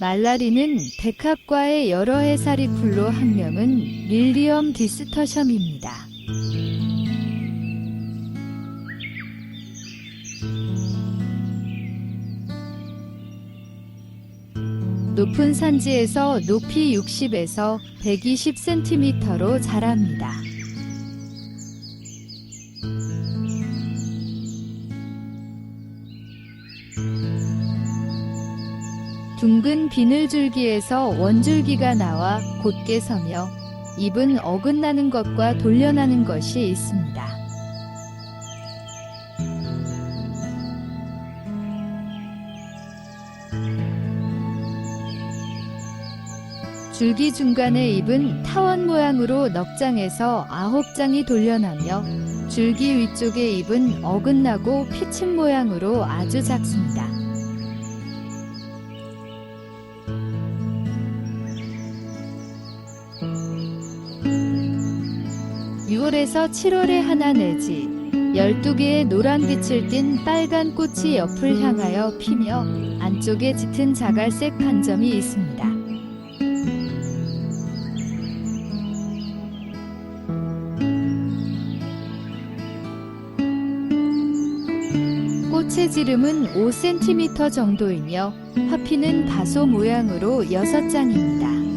말라리는 백합과의 여러 해살이 풀로 한 명은 릴리엄 디스터션입니다. 높은 산지에서 높이 60에서 120cm로 자랍니다. 둥근 비늘줄기에서 원줄기가 나와 곧게 서며 입은 어긋나는 것과 돌려나는 것이 있습니다. 줄기 중간의 잎은 타원 모양으로 넉 장에서 아홉 장이 돌려나며 줄기 위쪽의 잎은 어긋나고 피층 모양으로 아주 작습니다. 6월에서 7월에 하나 내지 12개의 노란빛을 띤 빨간 꽃이 옆을 향하여 피며 안쪽에 짙은 자갈색 한 점이 있습니다. 꽃의 지름은 5cm 정도이며 화피는 다소 모양으로 6장입니다.